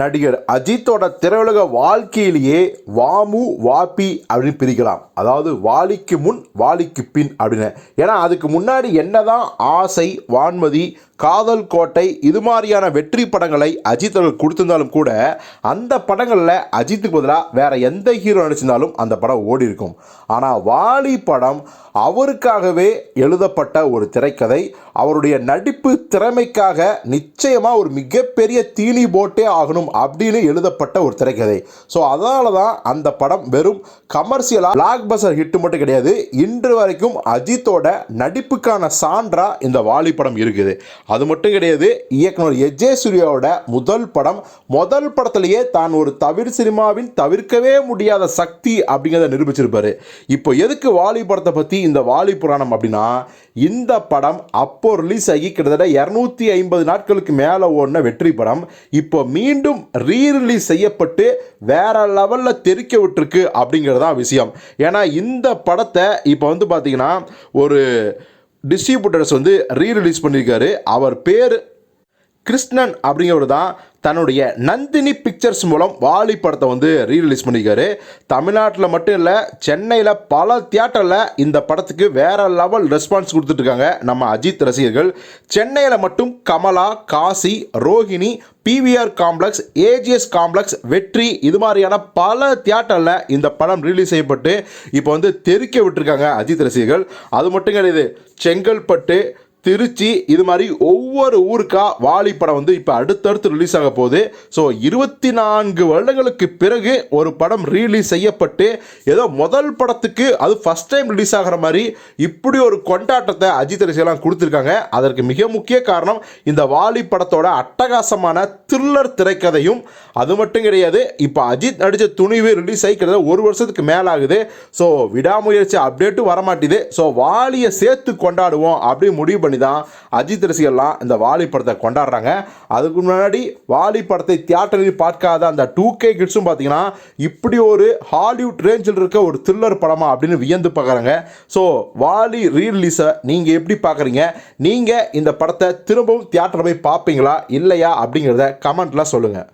நடிகர் அஜித்தோட திரையுலக வாழ்க்கையிலேயே வாமு வாபி அப்படின்னு பிரிக்கலாம். அதாவது வாலிக்கு முன் வாலிக்கு பின் அப்படின்னு. ஏன்னா அதுக்கு முன்னாடி என்னதான் ஆசை வான்மதி காதல் கோட்டை இது மாதிரியான வெற்றி படங்களை அஜித் அவர்கள் கொடுத்திருந்தாலும் கூட அந்த படங்களில் அஜித்துக்கு பதிலாக வேற எந்த ஹீரோ நடிச்சிருந்தாலும் அந்த படம் ஓடி இருக்கும். ஆனால் வாலி படம் அவருக்காகவே எழுதப்பட்ட ஒரு திரைக்கதை. அவருடைய நடிப்பு திறமைக்காக நிச்சயமாக ஒரு மிகப்பெரிய தீனி போட்டே ஆகணும் அப்படின்னு எழுதப்பட்ட ஒரு திரைக்கதை. ஸோ அதனால தான் அந்த படம் வெறும் கமர்ஷியலாக பிளாக் பஸ்டர் ஹிட் மட்டும் கிடையாது. இன்று வரைக்கும் அஜித்தோட நடிப்புக்கான சான்றா இந்த வாலி படம் இருக்குது. அது மட்டும் கிடையாது இயக்குனர் எஜே சூர்யாவோட முதல் படம் முதல் படத்திலேயே தான் ஒரு தவிர் சினிமாவின் தவிர்க்கவே முடியாத சக்தி அப்படிங்கிறத நிரூபிச்சிருப்பாரு. இப்போ எதுக்கு வாலி படத்தை பற்றி இந்த வாலி புராணம் அப்படின்னா இந்த படம் அப்போ ரிலீஸ் ஆகி கிட்டத்தட்ட இரநூத்தி ஐம்பது நாட்களுக்கு மேலே ஓடின வெற்றி படம். இப்போ மீண்டும் ரீ ரிலீஸ் செய்யப்பட்டு வேற லெவலில் தெரிக்க விட்டுருக்கு அப்படிங்கிறது தான் விஷயம். ஏன்னா இந்த படத்தை இப்போ வந்து பார்த்தீங்கன்னா ஒரு டிஸ்ட்ரிபியூட்டர்ஸ் வந்து ரீ ரிலீஸ் பண்ணியிருக்காரு அவர் பேர் கிருஷ்ணன் அப்படிங்கிறவர் தான் தன்னுடைய நந்தினி பிக்சர்ஸ் மூலம் வாலி படத்தை வந்து ரீரிலீஸ் பண்ணியிருக்காரு. தமிழ்நாட்டில் மட்டும் இல்லை சென்னையில் பல தியேட்டரில் இந்த படத்துக்கு வேற லெவல் ரெஸ்பான்ஸ் கொடுத்துட்ருக்காங்க நம்ம அஜித் ரசிகர்கள். சென்னையில் மட்டும் Kamala Kasi Rohini PVR complex AGS complex Vettri இது மாதிரியான பல தியேட்டரில் இந்த படம் ரிலீஸ் செய்யப்பட்டு இப்போ வந்து தெறிக்க விட்டுருக்காங்க அஜித் ரசிகர்கள். அது மட்டும் கிடையாது செங்கல்பட்டு திருச்சி இது மாதிரி ஒவ்வொரு ஊருக்கா வாலி படம் வந்து இப்போ அடுத்தடுத்து ரிலீஸ் ஆக போகுது. ஸோ இருபத்தி நான்கு வருடங்களுக்கு பிறகு ஒரு படம் ரீலீஸ் செய்யப்பட்டு ஏதோ முதல் படத்துக்கு அது ஃபஸ்ட் டைம் ரிலீஸ் ஆகிற மாதிரி இப்படி ஒரு கொண்டாட்டத்தை அஜித் ரசிகர்லாம் கொடுத்துருக்காங்க. அதற்கு மிக முக்கிய காரணம் இந்த வாலி படத்தோட அட்டகாசமான த்ரில்லர் திரைக்கதையும் அது மட்டும் கிடையாது. இப்போ அஜித் நடித்த துணிவு ரிலீஸ் ஆகி ஒரு வருஷத்துக்கு மேலே ஆகுது ஸோ விடாமுயற்சி அப்டேட்டும் வரமாட்டேது ஸோ வாலியை சேர்த்து கொண்டாடுவோம் அப்படி முடிவு பண்ணி தான் அஜித் ரசிகர்லாம் இந்த வாலி படத்தை கொண்டாடுறாங்க. அதுக்கு முன்னாடி வாலி படத்தை தியேட்டரில் பார்க்காத அந்த டூ கே கிட்ஸும் பார்த்தீங்கன்னா இப்படி ஒரு ஹாலிவுட் ரேஞ்சில் இருக்க ஒரு த்ரில்லர் படமா அப்படின்னு வியந்து பார்க்குறாங்க. ஸோ வாலி ரீரிலீஸை நீங்கள் எப்படி பார்க்குறீங்க? நீங்கள் இந்த படத்தை திரும்பவும் தியேட்டரில் போய் பார்ப்பீங்களா? இல்லையா? அப்படிங்கிறத கமெண்ட்லாம் சொல்லுங்கள்